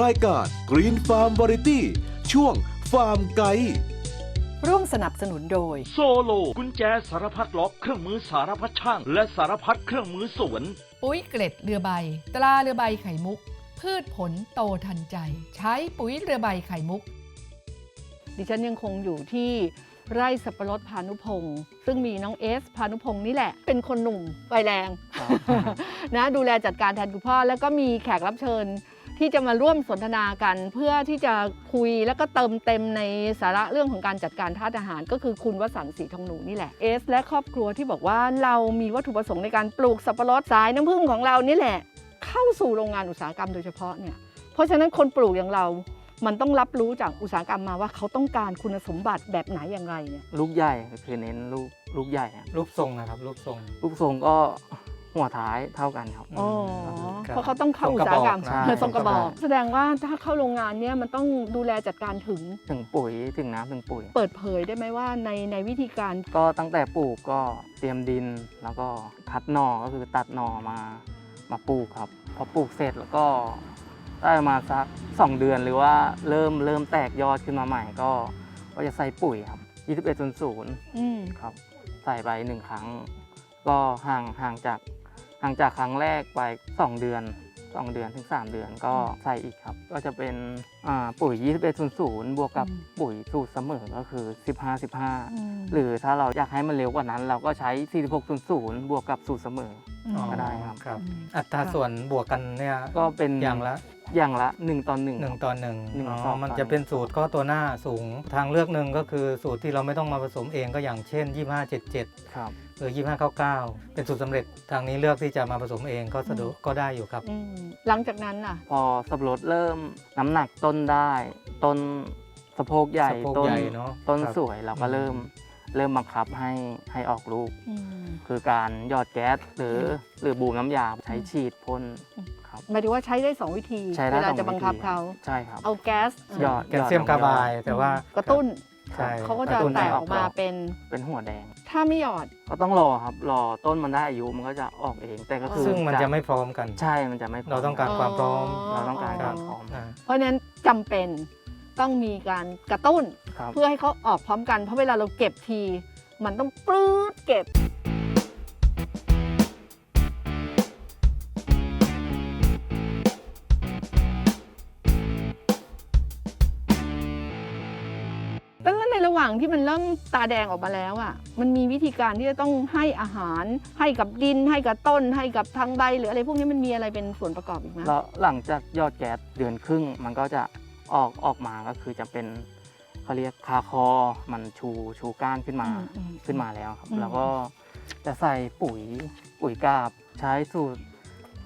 รายการ Green Farm Variety ช่วงฟาร์มไกด์ร่วมสนับสนุนโดย โซโล กุญแจสารพัดล็อกเครื่องมือสารพัดช่าง และสารพัดเครื่องมือสวน ปุ๋ยเกล็ดเรือใบ ตราเรือใบไข่มุก พืชผลโตทันใจ ใช้ปุ๋ยเรือใบไข่มุก ดิฉันยังคงอยู่ที่ไร่สับปะรดพานุพงศ์ซึ่งมีน้องเอสพานุพงศ์นี่แหละ เป็นคนหนุ่มไฟแรงนะดูแลจัดการแทนคุณพ่อ แล้วก็มีแขกรับเชิญ ที่จะมาร่วมสนทนากันเพื่อที่จะคุยแล้วก็เติมเต็มในสาระเรื่องของการจัดการท่าทหาร ก็คือคุณวสันต์ศรีทองหนูนี่แหละเอสและครอบครัวที่บอกว่าเรามีวัตถุประสงค์ในการปลูกสับปะรดสายน้ำผึ้งของเรานี่แหละ เข้าสู่โรงงานอุตสาหกรรมโดยเฉพาะเนี่ยเพราะฉะนั้นคนปลูกอย่างเรา มันต้องรับรู้จากอุตสาหกรรมมาว่าเขาต้องการคุณสมบัติแบบไหนอย่างไรเนี่ยลูกใหญ่คือเน้นลูกลูกใหญ่อะรูปทรงนะครับรูปทรงลูกทรงก็ หัวท้ายเท่ากันครับ อ๋อครับเพราะเขาต้องเข้าอุตสาหกรรมใช่เออทรงกระบอกใช่แสดงว่าถ้าเข้าโรงงานเนี่ยมันต้องดูแลจัดการถึง ถึงปุ๋ยถึงน้ำถึงปุ๋ย เปิดเผยได้ไหมว่าในในวิธีการ ก็ตั้งแต่ปลูกก็เตรียมดินแล้วก็คัดหน่อก็คือตัดหน่อมามาปลูกครับ พอปลูกเสร็จแล้วก็ได้มาสักสองเดือนหรือว่าเริ่มเริ่มแตกยอดขึ้นมาใหม่ก็ ก็จะใส่ปุ๋ยครับ 21.0 อืม ครับใส่ไปหนึ่งครั้ง ก็ห่างห่างจาก ห่างจากครั้งแรกไป 2 เดือน 2 เดือนถึง 3 เดือนก็ใส่อีกครับ ก็จะเป็นอ่าปุ๋ย 2100 บวกกับปุ๋ยสูตรเสมอก็คือ 15 15 หรือถ้าเราอยากให้มันเร็วกว่านั้น เราก็ใช้ 4600 บวกกับสูตรเสมอมก็ได้ครับครับ อัตราส่วนบวกกันเนี่ยก็เป็นอย่างละอย่างละ 1ต่อ1หนึ่งต่อหนึ่งหนึ่งอ๋อต่อมันกันจะเป็นสูตรข้อตัวหน้าสูงทางเลือกหนึ่งก็คือสูตรที่เราไม่ต้องมาผสมเองก็อย่างเช่น 2577 ครับห รือ 2599 เป็นสูตรสำเร็จทางนี้เลือกที่จะมาผสมเองก็สะดวกก็ได้อยู่ครับ อืมหลังจากนั้นน่ะ พอสับปะรดเริ่มน้ำหนักต้นได้ ต้นสะโพกใหญ่สะโพกต้นใหญ่เนอะต้นครับสวยเราก็อืม เริ่มเริ่มบังคับให้ให้ออกลูก อืม คือการหยอดแก๊สหรือหรือบูมน้ำยาใช้ฉีดพ่นอืม ครับหมายถึงว่าใช้ได้สองวิธีใช้ได้เวลาสองจะบังคับวิธีเขา ใช่ครับ เอาแก๊สหยอด แคลเซียมหอดคาร์บาลงยแต่ว่ากระตุ้น ใช่เขาก็จะระตุ้นแตกให้ออกมาเป็นเป็นหัวแดง ถ้าไม่หยอด ก็ต้องรอครับ รอต้นมันได้อายุมันก็จะออกเอง แต่ก็คือซึ่งมันจะไม่พร้อมกัน ใช่ มันจะไม่พเราต้องการความพร้อม เราต้องการอ๋อความพร้อมอ่าเพราะฉะนั้นจำเป็นต้องมีการกระตุ้นครับเพื่อให้เขาออกพร้อมกัน เพราะเวลาเราเก็บที มันต้องปลื้ดเก็บ งนั้นในระหว่างที่มันเริ่มตาแดงออกมาแล้วอะ มันมีวิธีการที่จะต้องให้อาหาร ให้กับดิน ให้กับต้น ให้กับทางใบหรืออะไรพวกนี้มันมีอะไรเป็นส่วนประกอบอีกไหมแล้วหลังจากยอดแก๊สเดือนครึ่ง มันก็จะออกออกมาก็คือจะเป็นเขาเรียกคาคอ มันชูชูก้านขึ้นมาอืมอืมขึ้นมาแล้วครับ อืม แล้วก็จะใส่ปุ๋ยปุ๋ยกาบใช้สูตร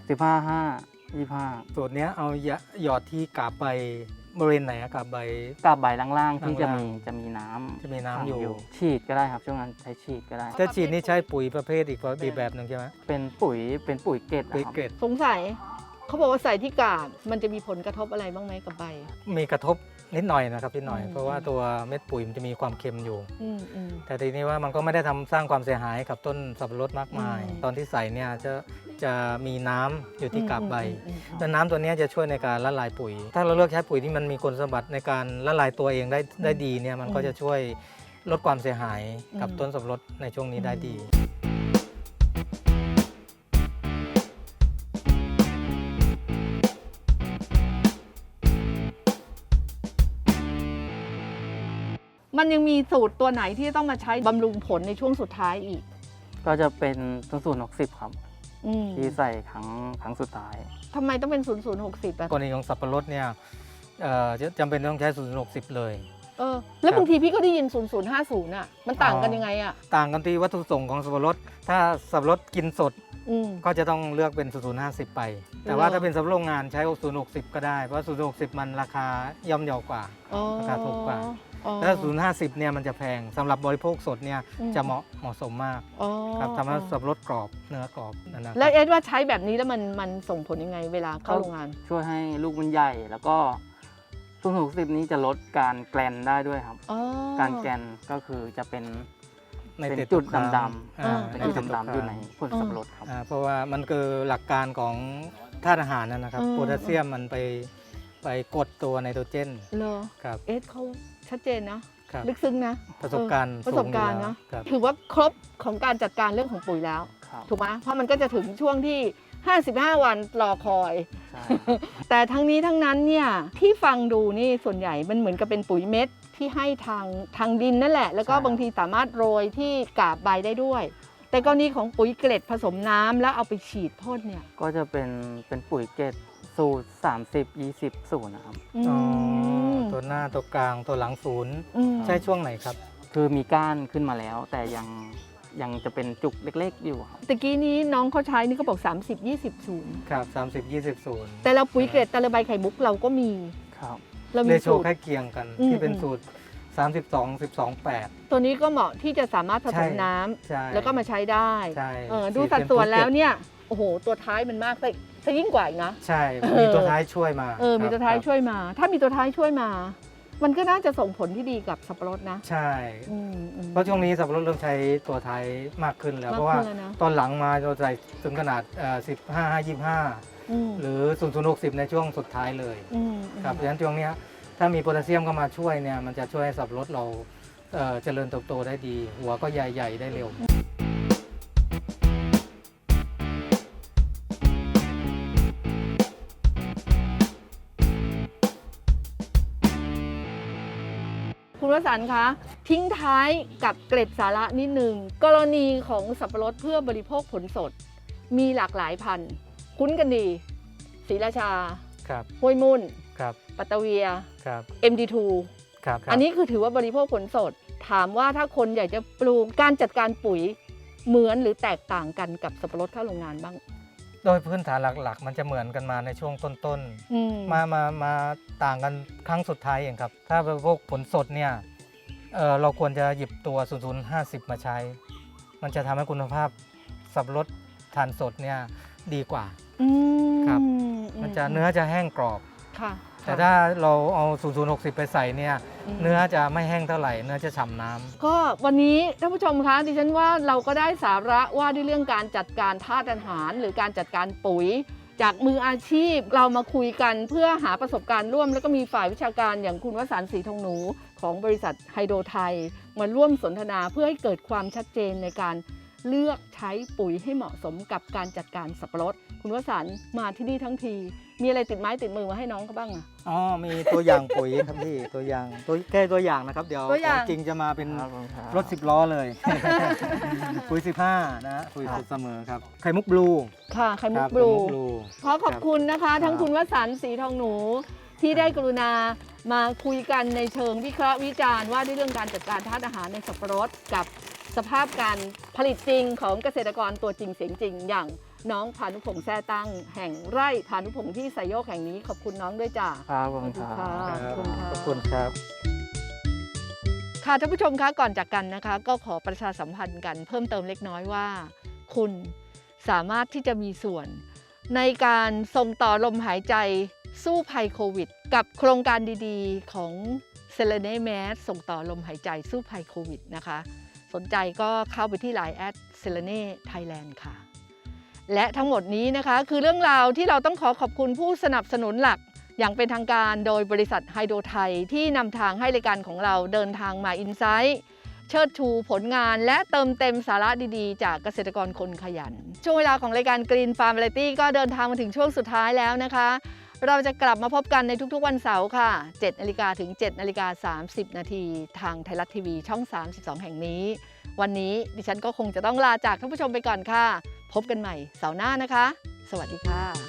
15 5 25สูตรเนี้ยเอาหยหยอดที่กาบใบ บริเวณไหนอะกาบใบ กาบใบล่างๆที่จะล่างมีๆจะมีน้ำจะมีน้ำอยู่ขังฉีดก็ได้ครับช่วงนั้นใช้ฉีดก็ได้ ถ้าฉีดนี่ใช้ปุ๋ยประเภทอีกอีกแบบหนึ่งใช่ไหมเป็นปุ๋ยเป็นปุ๋ยเกล็ดปุ๋ยนะครับ เกล็ดสงสัยเขาบอกว่าใส่ที่กาบมันจะมีผลกระทบอะไรบ้างไหมกับใบ มีกระทบนิดหน่อยนะครับนิดหน่อยอืม เพราะว่าตัวเม็ดปุ๋ยมันจะมีความเค็มอยู่ อืมอืม แต่ทีนี้ว่ามันก็ไม่ได้ทำสร้างความเสียหายกับต้นสับปะรดมากมาย อืม ตอนที่ใส่เนี่ยจะ จะมีน้ำอยู่ที่กาบใบอืมอืมแล้วน้ำตัวเนี้ยจะช่วยในการละลายปุ๋ย ถ้าเราเลือกใช้ปุ๋ยที่มันมีคุณสมบัติในการละลายตัวเองได้ได้ดีเนี่ยมันก็จะช่วยลดความเสียหายกับต้นสับปะรดในช่วงนี้ได้ดี มันยังมีสูตรตัวไหนที่ต้องมาใช้บำรุงผลในช่วงสุดท้ายอีก ก็จะเป็นต้นสูตร60ครับ อืมที่ใส่ครั้งครั้งสุดท้าย ทำไมต้องเป็นศูนย์ศูนย์หกสิบอะกรณีของสับปะรดเนี่ยเอ่อจะจำเป็นต้องใช้ศูนย์หกสิบเลย เออ แล้วครับบางทีพี่ก็ได้ยินศูนย์ศูนย์ห้าศูนย์อะมันต่างกันยังไงอะต่างกันที่วัตถุประสงค์ของสับปะรด ถ้าสับปะรดกินสดอืม ก็จะต้องเลือกเป็น 0 0 50 ไป แต่ว่าถ้าเป็นสำหรับโรงงานใช้ 0 60 ก็ได้ เพราะ 0 60 มันราคาย่อมเยาวกว่า อ๋อราคาถูกกว่าอ๋อถ้า0 50เนี่ยมันจะแพงสำหรับบริโภคสดเนี่ยอืมจะเหมาะเหมาะสมมากอ๋อครับทำให้สับปะรดกรอบเนื้อกรอบนั่นนะคแล้วรับเอ็ดว่าใช้แบบนี้แล้วมันมันส่งผลยังไงเวลาเข้าก็โรงงาน ช่วยให้ลูกมันใหญ่แล้วก็ต้น60นี้จะลดการแกลนได้ด้วยครับอ๋อการแกลนก็คือจะเป็นในเป็นติดจุดตกค้างดำอ่าเป็นในจุดติตกดำๆอยู่ในค้างผลสับปะรดครับอ่าเพราะว่ามันคือหลักการของธาตุอาหารนั่นนะครับอืมโพแทสเซียมมันไปไปกดตัวไนโตรเจนเหรอครับเอสเขา ชัดเจนนะครับลึกซึ้งนะประสบการณ์เออประสบการณ์สูงอยู่เนาะแล้วครับ ถือว่าครบของการจัดการเรื่องของปุ๋ยแล้ว ครับถูกไหมเพราะมันก็จะถึงช่วงที่ 55 วันรอคอย ใช่แต่ทั้งนี้ทั้งนั้นเนี่ยที่ฟังดูนี่ส่วนใหญ่มันเหมือนกับเป็นปุ๋ยเม็ดที่ให้ทางทางดินนั่นแหละ แล้วก็บางทีสามารถโรยที่กาบใบได้ด้วย แต่กรณีของปุ๋ยเกล็ดผสมน้ำแล้วเอาไปฉีดพ่นเนี่ยก็จะเป็นเป็นปุ๋ยเกต สูตร 30 20ศูนย์นะครับ อือ๋อมตัวหน้าตัวกลางตัวหลังศูนย์อืม ใช่ช่วงไหนครับ คือมีก้านขึ้นมาแล้ว แต่ยังยังจะเป็นจุกเล็กๆอยู่ครับ ตะกี้นี้น้องเขาใช้นี่เขาบอก 30 20ศูนย์ครับ 30 20ศูนย์แต่เราปุ๋ยเกล็ดตะลใบไข่มุกเราก็มี ครับ เราเลมีโชสูตร ใกล้เคียงกันอืมที่เป็นอืม สูตร 32 12 8 ตัวนี้ก็เหมาะที่จะสามารถผสมน้ำใช่แล้วก็มาใช้ได้ใช่เออดูสี่สัดส่วนเต็มแล้วเนี่ย โอ้โห ตัวท้ายมันมากไปซะยิ่งกว่าอีกนะ ใช่เออมีตัวท้ายช่วยมาเออ มีครับตัวท้ายครับช่วยมา ถ้ามีตัวท้ายช่วยมา มันก็น่าจะส่งผลที่ดีกับสับปะรดนะใช่ อืมอืม เพราะช่วงนี้สับปะรดเริ่มใช้ตัวท้ายมากขึ้นแล้วมากเพราะว่าขึ้นแล้วนะตอนหลังมาเราใส่ถึงขนาดเอ่อ15 25อืมหรือ0060ในช่วงสุดท้ายเลยอืมครับดังนั้นช่วงเนี้ยถ้ามีโพแทสเซียมเข้ามาช่วยเนี่ยมันจะช่วยให้สับปะรดเราเอ่อเจริญเติบโตได้ดี หัวก็ใหญ่ ๆ ได้เร็ว คุณวสันต์คะทิ้งท้ายกับเกร็ดสาระนิดนึงกรณีของสับปะรดเพื่อบริโภคผลสด มีหลากหลายพันธุ์ คุ้นกันดีศรีราชาครับห้วยมุ่น ครับปัตตะเวีย ครับ MD2 ครับครับอันนี้คือถือว่าบริโภคผลสด ถามว่าถ้าคนอยากจะปลูกการจัดการปุ๋ยเหมือนหรือแตกต่างกันกับสับปะรดข้าวโรงงานบ้าง โดยพื้นฐานหลักๆ มันจะเหมือนกันมาในช่วงต้นอืมๆ มามามาต่างกันครั้งสุดท้ายเองครับ ถ้าเป็นพวกผลสดเนี่ยเอ่อเราควรจะหยิบตัว 0050 มาใช้ มันจะทำให้คุณภาพสับปะรดทานสดเนี่ยดีกว่า อืมครับอืมันจะเนื้อจะแห้งกรอบ ค่ะ แต่ถ้าเราเอา 0060 ไปใส่เนี่ยมเนื้อจะไม่แห้งเท่าไหร่เนื้อจะฉ่ำน้ำ ก็วันนี้ท่านผู้ชมคะดิฉันว่าเราก็ได้สาระว่าด้วยเรื่องการจัดการธาตุอาหาร หรือการจัดการปุ๋ย จากมืออาชีพเรามาคุยกันเพื่อหาประสบการณ์ร่วม แล้วก็มีฝ่ายวิชาการอย่างคุณวสันต์ศรีทองหนู ของบริษัทไฮโดรไทย มาร่วมสนทนาเพื่อให้เกิดความชัดเจนในการ เลือกใช้ปุ๋ยให้เหมาะสมกับการจัดการสับปะรด คุณวสันต์มาที่นี่ทั้งที มีอะไรติดไม้ติดมือมาให้น้องเขาบ้างอะ อ๋อมีตัวอย่างปุ๋ยครับพี่ตัวอย่างตัวแค่ตัวอย่างนะครับ เดี๋ยวตัวอย่าง ของจริงจะมาเป็นครับผมครับรถสิบล้อเลย ปุ๋ย15นะฮะปุ๋ยครับสูตรเสมอครับไข่มุกบลูค่ะไข่มุคกรับบลูไข่มุกบลู ขอขอบคุณนะคะ ทั้งครับคุณวสันต์ศรีทองหนูที่ได้กรุณามาคุยกันในเชิงวิเคราะห์วิจารณ์ว่าด้วยเรื่องการจัดการธาตุอาหารในสับปะรดกับ สภาพการผลิตจริงของเกษตรกรตัวจริงเสียงจริง อย่างน้องพานุพงษ์แท้ตั้ง แห่งไร่พานุพงษ์ที่ไซโยกแห่งนี้ขอบคุณน้องด้วยจ้าครับผมสวัสดีครัค่ะบครับขอบคุณค่ะขอบคุณครับค่ะท่านผู้ชมคะก่อนจากกันนะคะ ก็ขอประชาสัมพันธ์กันเพิ่มเติมเล็กน้อยว่า คุณสามารถที่จะมีส่วน ในการส่งต่อลมหายใจสู้ภัยโควิด กับโครงการดีๆ ของเซเลเนแมสส่งต่อลมหายใจสู้ภัยโควิดนะคะ สนใจก็เข้าไปที่ Line แอดเซเลเน่ไทยแลนด์ค่ะ และทั้งหมดนี้นะคะคือเรื่องราวที่เราต้องขอขอบคุณผู้สนับสนุนหลัก อย่างเป็นทางการโดยบริษัทไฮโดรไทยที่นำทางให้รายการของเราเดินทางมาอินไซต์เชิดชูผลงานและเติมเต็มสาระดีๆ จากเกษตรกรคนขยัน ช่วงเวลาของรายการ Green Farm Variety ก็เดินทางมาถึงช่วงสุดท้ายแล้วนะคะ เราจะกลับมาพบกันในทุกๆวันเสาร์ค่ะ 7นาฬิกาถึง7นาฬิกา30 นาทีทางไทยรัฐทีวีช่อง 32 แห่งนี้ วันนี้ดิฉันก็คงจะต้องลาจากท่านผู้ชมไปก่อนค่ะ พบกันใหม่เสาร์หน้านะคะ สวัสดีค่ะ